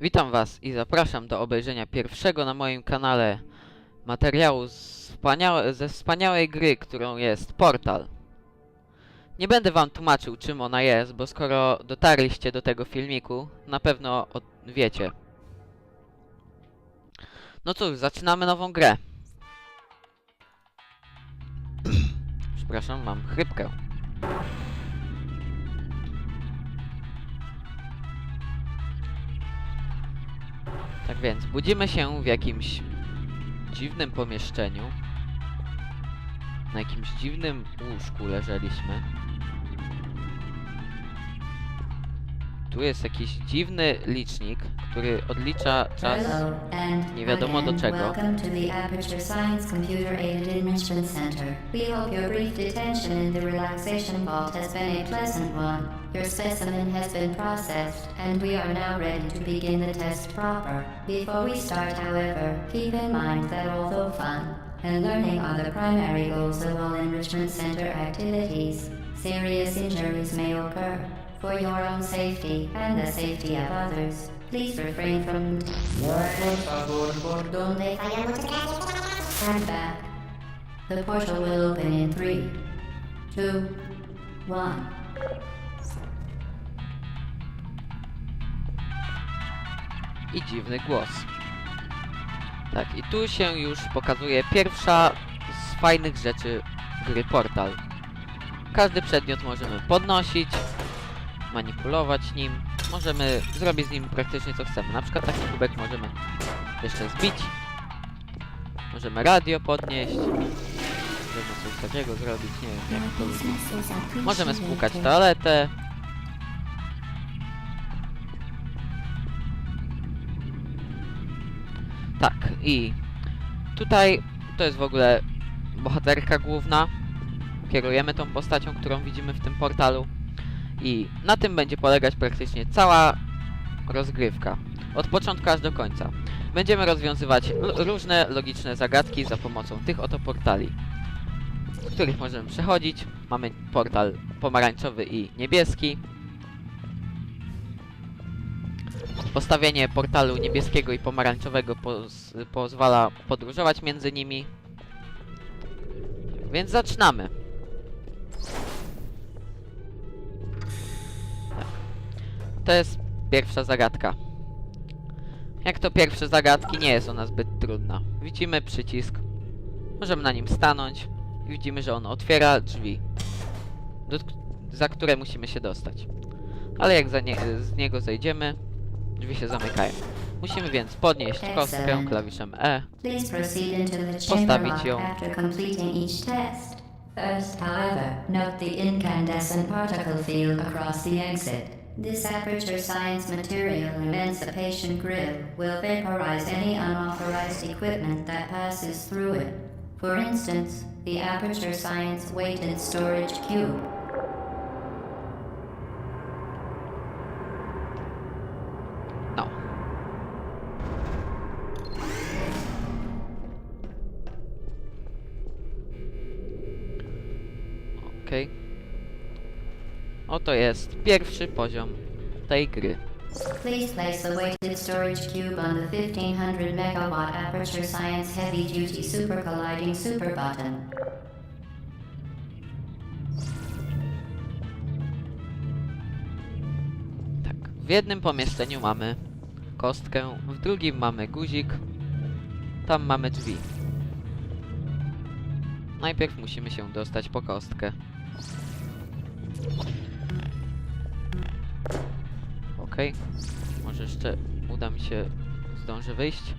Witam Was i zapraszam do obejrzenia pierwszego na moim kanale materiału wspaniałe, ze wspaniałej gry, którą jest Portal. Nie będę Wam tłumaczył czym ona jest, bo skoro dotarliście do tego filmiku, na pewno wiecie. No cóż, zaczynamy nową grę. Przepraszam, mam chrypkę. Tak więc, budzimy się w jakimś dziwnym pomieszczeniu. Na jakimś dziwnym łóżku leżeliśmy. Tu jest jakiś dziwny licznik, który odlicza czas. Nie wiadomo do czego. Welcome to the Aperture Science Computer Aided Enrichment Center. We hope your brief detention in the relaxation vault has been a pleasant one. Your specimen has been processed, and we are now ready to begin the test proper. Before we start, however, keep in mind that although fun and learning are the primary goals of all enrichment center activities, serious injuries may occur. For your own safety and the safety of others, please refrain from por favor, por donde Stand back. The portal will open in three, two, one. i dziwny głos. Tak, i tu się już pokazuje pierwsza z fajnych rzeczy gry Portal. Każdy przedmiot możemy podnosić, manipulować nim, możemy zrobić z nim praktycznie co chcemy. Na przykład taki kubek możemy jeszcze zbić, możemy radio podnieść, możemy coś takiego zrobić, nie wiem jak to lubi. Możemy spłukać toaletę, Tak, i tutaj to jest w ogóle bohaterka główna. Kierujemy tą postacią, którą widzimy w tym portalu. I na tym będzie polegać praktycznie cała rozgrywka. Od początku aż do końca. Będziemy rozwiązywać różne logiczne zagadki za pomocą tych oto portali, których możemy przechodzić. Mamy portal pomarańczowy i niebieski. Postawienie portalu niebieskiego i pomarańczowego poz pozwala podróżować między nimi. Więc zaczynamy. To jest pierwsza zagadka. Jak to pierwsze zagadki, nie jest ona zbyt trudna. Widzimy przycisk. Możemy na nim stanąć. I widzimy, że on otwiera drzwi, do, za które musimy się dostać. Ale jak nie, z niego zejdziemy, drzwi się zamykają. Musimy więc podnieść kostkę klawiszem E. Postawić ją. First, however, note the incandescent particle field across the exit. This aperture science material emancipation grid will vaporize any unauthorized equipment that passes through it. For instance, the aperture science weighted storage cube. No. Okej. Oto jest pierwszy poziom tej gry. Please place the weighted storage cube on the 1500 megawatt aperture science heavy duty super colliding super button. Tak. W jednym pomieszczeniu mamy kostkę, w drugim mamy guzik, tam mamy drzwi. Najpierw musimy się dostać po kostkę. Okej. Może jeszcze uda mi się zdąży wyjść.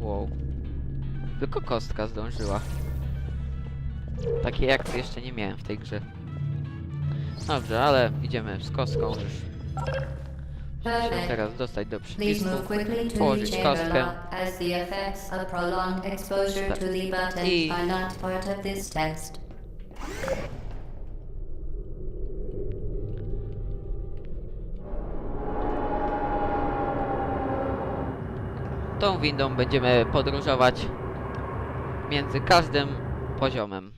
Wow. Tylko kostka zdążyła. Takiej jak jeszcze nie miałem w tej grze. Dobrze, ale idziemy z kostką już. Musimy teraz dostać do przycisku. Położyć kostkę. as the effects of prolonged exposure to the button I- are not part of this test. Tą windą będziemy podróżować między każdym poziomem.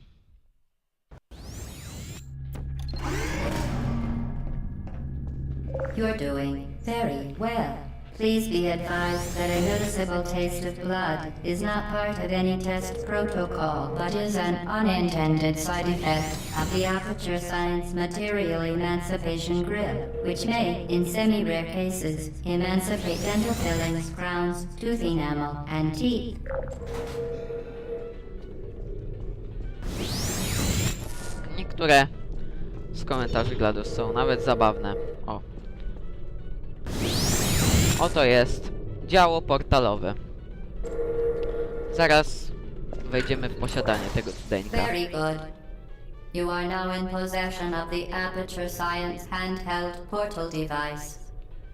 You're doing very well. Please be advised that a noticeable taste of blood is not part of any test protocol, but is an unintended side effect of the Aperture Science Material Emancipation Grip, which may, in semi-rare cases, emancipate dental fillings, crowns, tooth enamel, and teeth. Niektóre z komentarzy GLaDOS są nawet zabawne. Oto jest działo portalowe. Zaraz wejdziemy w posiadanie tego cudeńka. Very good. You are now in possession of the Aperture Science handheld portal device.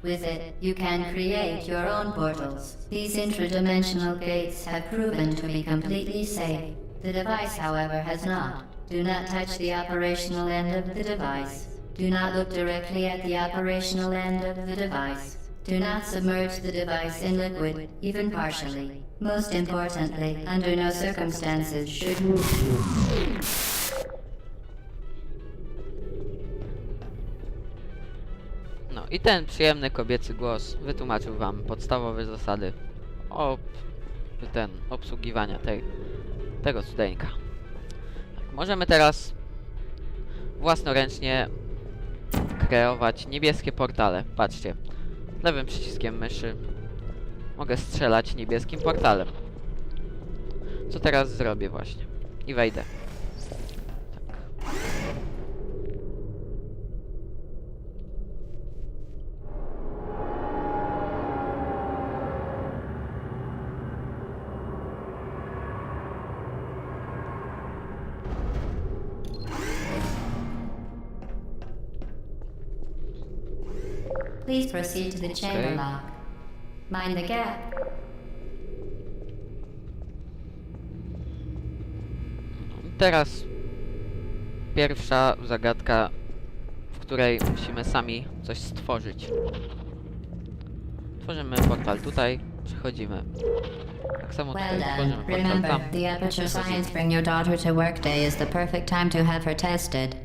With it, you can create your own portals. These intradimensional gates have proven to be completely safe. The device, however, has not. Do not touch the operational end of the device. Do not look directly at the operational end of the device. Do not submerge the device in liquid, even partially. Most importantly, under no circumstances should No i ten przyjemny kobiecy głos wytłumaczył wam podstawowe zasady o ten obsługiwania tej, tego cudeńka. Tak, możemy teraz własnoręcznie kreować niebieskie portale. Patrzcie, lewym przyciskiem myszy mogę strzelać niebieskim portalem. Co teraz zrobię właśnie? I wejdę. Please proceed to the chamber Okay. lock. Mind the gap. Teraz pierwsza zagadka, w której musimy sami coś stworzyć. Tworzymy portal tutaj, przechodzimy. Tak samo Well tutaj tworzymy portal Remember, tam. the Aperture Science Bring Your Daughter to Work Day is the perfect time to have her tested.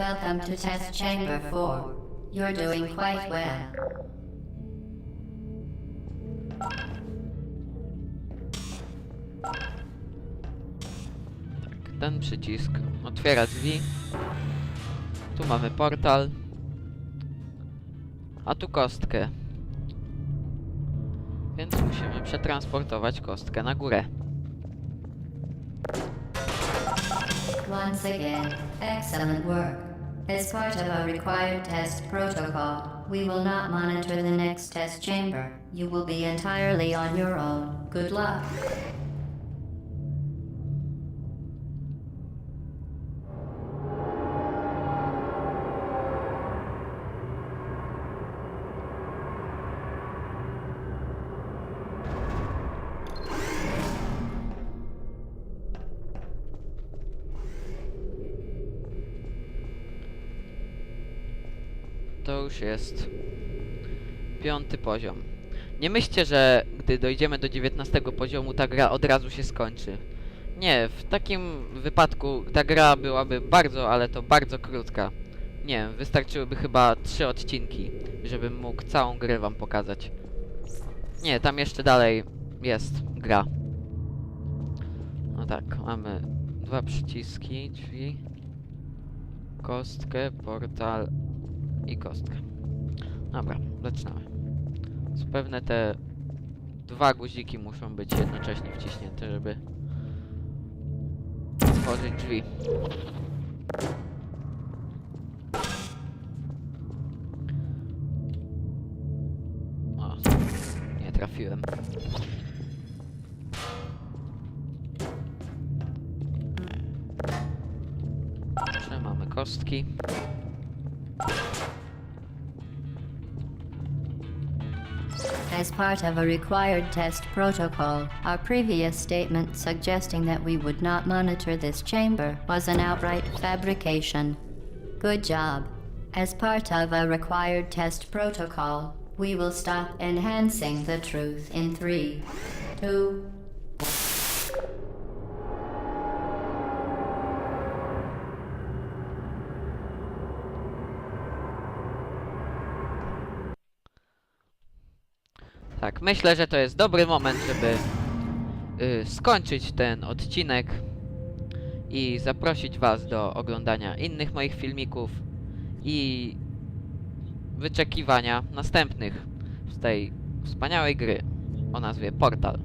Welcome to Test Chamber 4. You're doing quite well. Ten przycisk otwiera drzwi. Tu mamy portal. A tu kostkę. Więc musimy przetransportować kostkę na górę. Once again, excellent work. As part of our required test protocol, we will not monitor the next test chamber. You will be entirely on your own. Good luck. To już jest piąty poziom. Nie myślcie, że gdy dojdziemy do 19 poziomu, ta gra od razu się skończy. Nie, w takim wypadku ta gra byłaby bardzo, ale to bardzo krótka. Nie wiem, wystarczyłyby chyba trzy odcinki, żebym mógł całą grę wam pokazać. Nie, tam jeszcze dalej jest gra. No tak, mamy dwa przyciski, drzwi, kostkę, portal i kostkę. Dobra, zaczynamy. Zapewne te dwa guziki muszą być jednocześnie wciśnięte, żeby otworzyć drzwi. O, nie trafiłem. Dobrze, mamy kostki. As part of a required test protocol, our previous statement suggesting that we would not monitor this chamber was an outright fabrication. Good job. As part of a required test protocol, we will stop enhancing the truth in three, two, Tak, myślę, że to jest dobry moment, żeby y, skończyć ten odcinek i zaprosić Was do oglądania innych moich filmików i wyczekiwania następnych z tej wspaniałej gry o nazwie Portal.